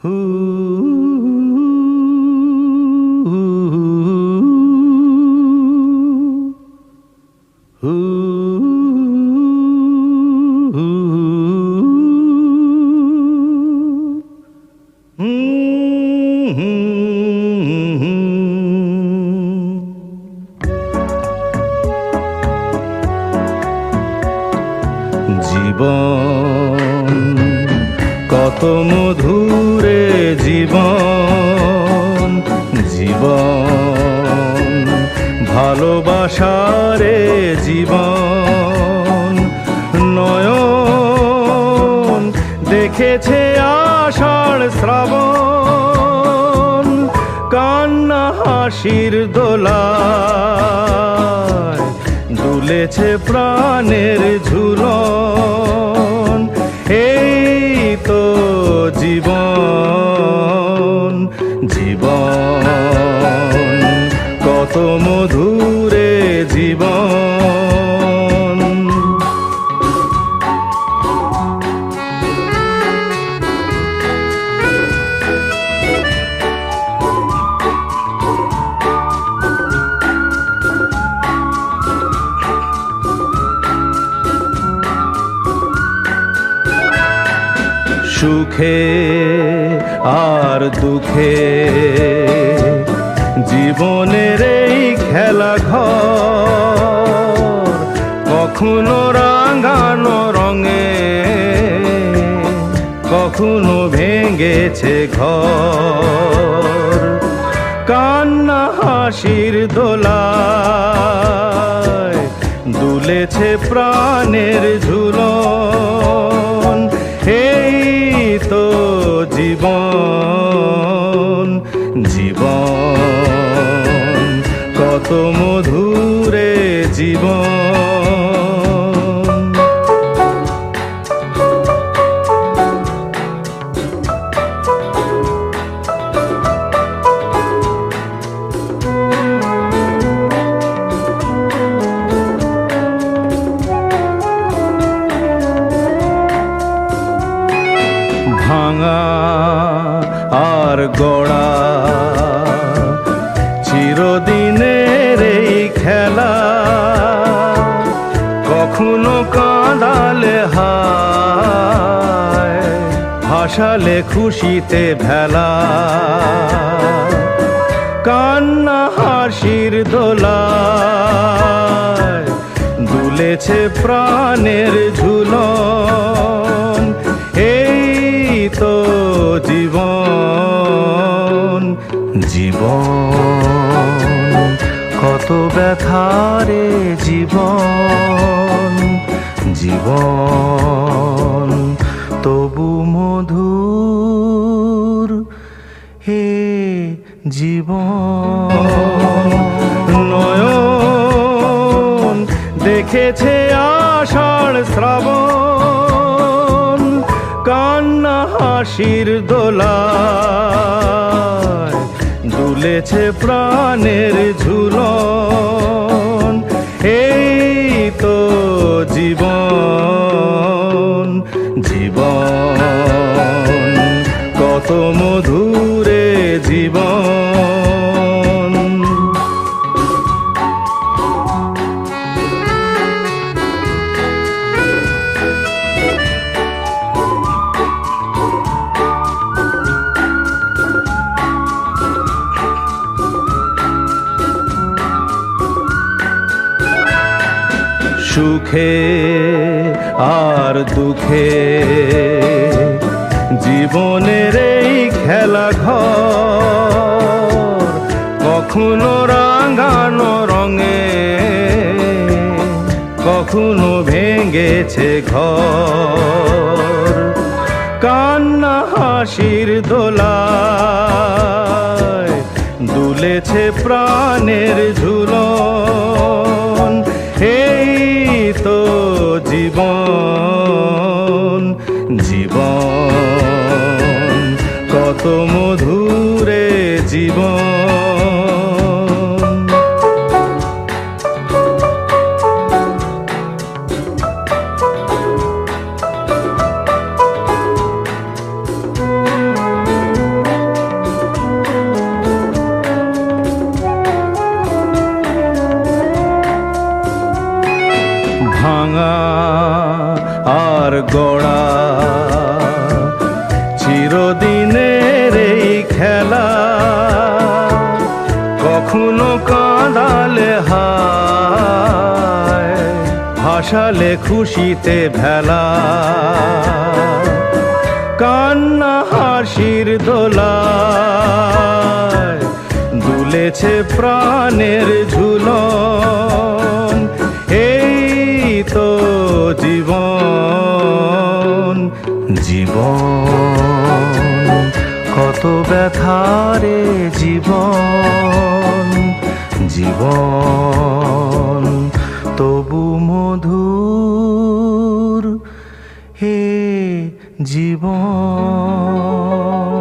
হু হু জীবন কত মধুরে জীবন জীবন। ভালোবাসারে জীবন, নয়ন। দেখেছে আষাঢ় শ্রাবণ, কান্না হাসির দোলা দুলেছে প্রাণের ঝুলন। সুখে আর দুঃখে। জীবনের এই খেলা ঘর কখনো রাঙানো রঙে, কখনো ভেঙেছে ঘর। কান্না হাসির দোলায় দুলেছে প্রাণের ঝুলন। তো জীবন জীবন কত মধুরে জীবন। ভাঙা আর গড়া। চিরদিনের এই খেলা কখনো কাঁদালে হাসালে খুশিতে ভেলা। কান্না হাসির দোলায় দুলেছে প্রাণের ঝুলন জীবন। কত ব্যথারে জীবন জীবন। তবু মধুর হে জীবন। নয়ন দেখেছে আষাঢ় শ্রাবণ, কান্না হাসির দোলায় দুলেছে প্রাণের ঝুলন। এই তো জীবন জীবন। কত সুখে আর দুঃখে। জীবনের এই খেলা ঘর কখনো রাঙানো রঙে, কখনো ভেঙেছে ঘর। কান্না হাসির দোলা দুলেছে প্রাণের ঝুলন জীবন। ভাঙা আর গড়া হাসালে খুশিতে ভেলা। কান্না হাসির দোলায় দুলেছে প্রাণের ঝুলন। এই তো জীবন জীবন। কত ব্যথারে জীবন জীবন। তবু মধুর হে জীবন।